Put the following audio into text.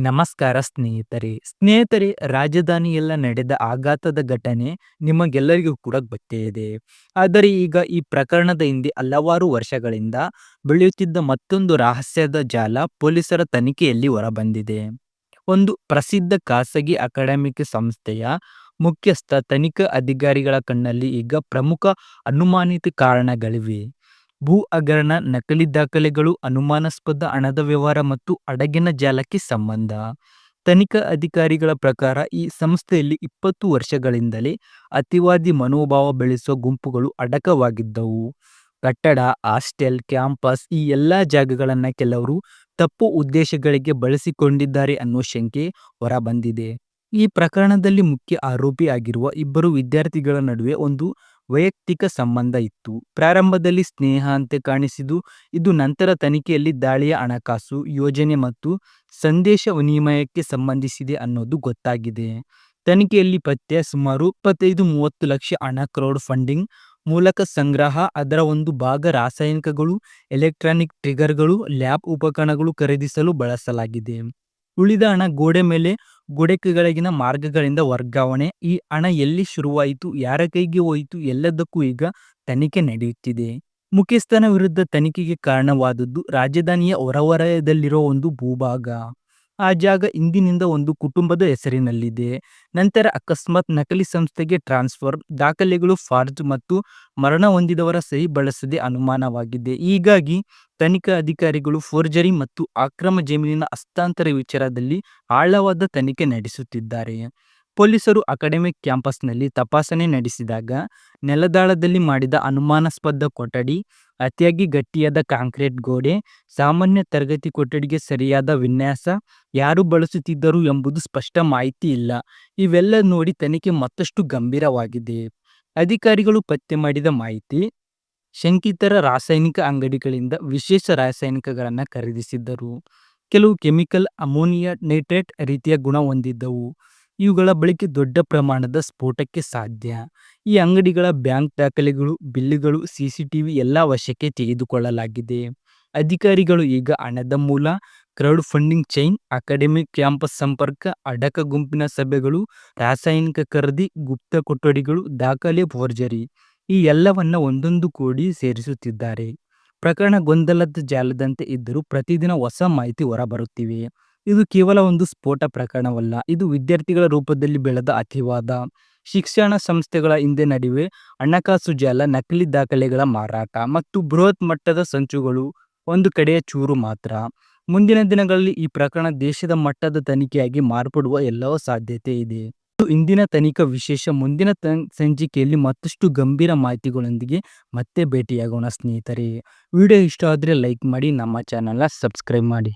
ನಮಸ್ಕಾರ ಸ್ನೇಹಿತರೆ. ಸ್ನೇಹಿತರೆ, ರಾಜಧಾನಿಯೆಲ್ಲ ನಡೆದ ಆಘಾತದ ಘಟನೆ ನಿಮಗೆಲ್ಲರಿಗೂ ಕೂಡ ಗೊತ್ತೇ ಇದೆ. ಆದರೆ ಈಗ ಈ ಪ್ರಕರಣದ ಹಿಂದೆ ಹಲವಾರು ವರ್ಷಗಳಿಂದ ಬೆಳೆಯುತ್ತಿದ್ದ ಮತ್ತೊಂದು ರಹಸ್ಯದ ಜಾಲ ಪೊಲೀಸರ ತನಿಖೆಯಲ್ಲಿ ಹೊರಬಂದಿದೆ. ಒಂದು ಪ್ರಸಿದ್ಧ ಖಾಸಗಿ ಅಕಾಡೆಮಿಕ್ ಸಂಸ್ಥೆಯ ಮುಖ್ಯಸ್ಥ ತನಿಖಾ ಅಧಿಕಾರಿಗಳ ಕಣ್ಣಲ್ಲಿ ಈಗ ಪ್ರಮುಖ ಅನುಮಾನಿತ ಕಾರಣಗಳಿವೆ. ಭೂ ಅಗರಣ ನಕಲಿ ದಾಖಲೆಗಳು, ಅನುಮಾನಾಸ್ಪದ ಹಣದ ವ್ಯವಹಾರ ಮತ್ತು ಅಡಗಿನ ಜಾಲಕ್ಕೆ ಸಂಬಂಧ. ತನಿಖಾ ಅಧಿಕಾರಿಗಳ ಪ್ರಕಾರ ಈ ಸಂಸ್ಥೆಯಲ್ಲಿ ಇಪ್ಪತ್ತು ವರ್ಷಗಳಿಂದಲೇ ಅತಿವಾದಿ ಮನೋಭಾವ ಬೆಳೆಸುವ ಗುಂಪುಗಳು ಅಡಕವಾಗಿದ್ದವು. ಕಟ್ಟಡ, ಹಾಸ್ಟೆಲ್, ಕ್ಯಾಂಪಸ್ ಈ ಎಲ್ಲ ಜಾಗಗಳನ್ನು ಕೆಲವರು ತಪ್ಪು ಉದ್ದೇಶಗಳಿಗೆ ಬಳಸಿಕೊಂಡಿದ್ದಾರೆ ಅನ್ನೋ ಶಂಕೆ ಹೊರಬಂದಿದೆ. ಈ ಪ್ರಕರಣದಲ್ಲಿ ಮುಖ್ಯ ಆರೋಪಿ ಆಗಿರುವ ಇಬ್ಬರು ವಿದ್ಯಾರ್ಥಿಗಳ ನಡುವೆ ಒಂದು ವೈಯಕ್ತಿಕ ಸಂಬಂಧ ಇತ್ತು. ಪ್ರಾರಂಭದಲ್ಲಿ ಸ್ನೇಹ ಅಂತೆ ಕಾಣಿಸಿದು, ಇದು ನಂತರ ತನಿಖೆಯಲ್ಲಿ ದಾಳಿಯ ಹಣಕಾಸು, ಯೋಜನೆ ಮತ್ತು ಸಂದೇಶ ವಿನಿಮಯಕ್ಕೆ ಸಂಬಂಧಿಸಿದೆ ಅನ್ನೋದು ಗೊತ್ತಾಗಿದೆ. ತನಿಖೆಯಲ್ಲಿ ಪತ್ತೆ, ಸುಮಾರು ಇಪ್ಪತ್ತೈದು ಮೂವತ್ತು ಲಕ್ಷ ಹಣ ಕ್ರೌಡ್ ಫಂಡಿಂಗ್ ಮೂಲಕ ಸಂಗ್ರಹ, ಅದರ ಒಂದು ಭಾಗ ರಾಸಾಯನಿಕಗಳು ಎಲೆಕ್ಟ್ರಾನಿಕ್ ಟ್ರಿಗರ್ಗಳು ಲ್ಯಾಬ್ ಉಪಕರಣಗಳು ಖರೀದಿಸಲು ಬಳಸಲಾಗಿದೆ. ಉಳಿದ ಹಣ ಗೋಡೆ ಮೇಲೆ ಗೋಡೆಕೆಗಳಗಿನ ಮಾರ್ಗಗಳಿಂದ ವರ್ಗಾವಣೆ. ಈ ಹಣ ಎಲ್ಲಿ ಶುರುವಾಯಿತು, ಯಾರ ಕೈಗೆ ಹೋಯಿತು, ಎಲ್ಲದಕ್ಕೂ ಈಗ ತನಿಖೆ ನಡೆಯುತ್ತಿದೆ. ಮುಖ್ಯಸ್ಥನ ವಿರುದ್ಧ ತನಿಖೆಗೆ ಕಾರಣವಾದದ್ದು ರಾಜಧಾನಿಯ ಹೊರವಲಯದಲ್ಲಿರೋ ಒಂದು ಭೂಭಾಗ. ಆ ಜಾಗ ಇಂದಿನಿಂದ ಒಂದು ಕುಟುಂಬದ ಹೆಸರಿನಲ್ಲಿದೆ. ನಂತರ ಅಕಸ್ಮಾತ್ ನಕಲಿ ಸಂಸ್ಥೆಗೆ ಟ್ರಾನ್ಸ್ಫರ್, ದಾಖಲೆಗಳು ಫಾರ್ಜ್ ಮತ್ತು ಮರಣ ಹೊಂದಿದವರ ಸಹಿ ಬಳಸದೆ ಅನುಮಾನವಾಗಿದೆ. ಹೀಗಾಗಿ ತನಿಖಾ ಅಧಿಕಾರಿಗಳು ಫೋರ್ಜರಿ ಮತ್ತು ಅಕ್ರಮ ಜಮೀನಿನ ಹಸ್ತಾಂತರ ವಿಚಾರದಲ್ಲಿ ಆಳವಾದ ತನಿಖೆ ನಡೆಸುತ್ತಿದ್ದಾರೆ. ಪೊಲೀಸರು ಅಕಾಡೆಮಿಕ್ ಕ್ಯಾಂಪಸ್ನಲ್ಲಿ ತಪಾಸಣೆ ನಡೆಸಿದಾಗ ನೆಲದಾಳದಲ್ಲಿ ಮಾಡಿದ ಅನುಮಾನಾಸ್ಪದ ಕೊಠಡಿ, ಅತಿಯಾಗಿ ಗಟ್ಟಿಯಾದ ಕಾಂಕ್ರೀಟ್ ಗೋಡೆ, ಸಾಮಾನ್ಯ ತರಗತಿ ಕೊಠಡಿಗೆ ಸರಿಯಾದ ವಿನ್ಯಾಸ ಯಾರು ಬಳಸುತ್ತಿದ್ದರು ಎಂಬುದು ಸ್ಪಷ್ಟ ಮಾಹಿತಿ ಇಲ್ಲ. ಇವೆಲ್ಲ ನೋಡಿ ತನಿಖೆ ಮತ್ತಷ್ಟು ಗಂಭೀರವಾಗಿದೆ. ಅಧಿಕಾರಿಗಳು ಪತ್ತೆ ಮಾಡಿದ ಮಾಹಿತಿ, ಶಂಕಿತರ ರಾಸಾಯನಿಕ ಅಂಗಡಿಗಳಿಂದ ವಿಶೇಷ ರಾಸಾಯನಿಕಗಳನ್ನು ಖರೀದಿಸಿದ್ದರು. ಕೆಲವು ಕೆಮಿಕಲ್ ಅಮೋನಿಯಾ ನೈಟ್ರೇಟ್ ರೀತಿಯ ಗುಣ ಹೊಂದಿದ್ದವು. ಇವುಗಳ ಬಳಿಕೆ ದೊಡ್ಡ ಪ್ರಮಾಣದ ಸ್ಫೋಟಕ್ಕೆ ಸಾಧ್ಯ. ಈ ಅಂಗಡಿಗಳ ಬ್ಯಾಂಕ್ ದಾಖಲೆಗಳು ಬಿಲ್లుಗಳು ಸಿಸಿಟಿವಿ ಎಲ್ಲ ವಶಕ್ಕೆ ತೆಗೆದುಕೊಳ್ಳಲಾಗಿದೆ. ಅಧಿಕಾರಿಗಳು ಈಗ ಹಣದ ಮೂಲ, crowd funding chain academic campus ಸಂಪರ್ಕ, ಅಡಕ ಗುಂಪಿನ ಸಭೆಗಳು, ರಾಸಾಯನಿಕ ಖರೀದಿ, ಗುಪ್ತ ಕೊಠಡಿಗಳು, ದಾಖಲೆ ಫೋರ್ಜರಿ ಈ ಎಲ್ಲವನ್ನ ಒಂದೊಂದು ಕೋಡಿ ಸೇರಿಸುತ್ತಿದ್ದಾರೆ. ಪ್ರಕರಣ ಗೊಂದಲದ ಜಾಲದಂತೆ ಇದ್ದರೂ ಪ್ರತಿದಿನ ಹೊಸ ಮಾಹಿತಿ ಹೊರಬರುತ್ತಿವೆ. ಇದು ಕೇವಲ ಒಂದು ಸ್ಫೋಟ ಪ್ರಕರಣವಲ್ಲ, ಇದು ವಿದ್ಯಾರ್ಥಿಗಳ ರೂಪದಲ್ಲಿ ಬೆಳೆದ ಅತಿವಾದ. ಶಿಕ್ಷಣ ಸಂಸ್ಥೆಗಳ ಹಿಂದೆ ನಡುವೆ ಹಣಕಾಸು ಜಾಲ, ನಕಲಿ ದಾಖಲೆಗಳ ಮಾರಾಟ ಮತ್ತು ಬೃಹತ್ ಮಟ್ಟದ ಸಂಚುಗಳು ಒಂದು ಕಡೆಯ ಚೂರು ಮಾತ್ರ. ಮುಂದಿನ ದಿನಗಳಲ್ಲಿ ಈ ಪ್ರಕರಣ ದೇಶದ ಮಟ್ಟದ ತನಿಖೆಯಾಗಿ ಮಾರ್ಪಡುವ ಎಲ್ಲವೂ ಸಾಧ್ಯತೆ ಇದೆ. ಇದು ಇಂದಿನ ತನಿಖಾ ವಿಶೇಷ ಮುಂದಿನ ಸಂಚಿಕೆಯಲ್ಲಿ ಮತ್ತಷ್ಟು ಗಂಭೀರ ಮಾಹಿತಿಗಳೊಂದಿಗೆ ಮತ್ತೆ ಭೇಟಿಯಾಗೋಣ ಸ್ನೇಹಿತರೆ. ವಿಡಿಯೋ ಇಷ್ಟ ಆದರೆ ಲೈಕ್ ಮಾಡಿ, ನಮ್ಮ ಚಾನಲ್ನ ಸಬ್ಸ್ಕ್ರೈಬ್ ಮಾಡಿ.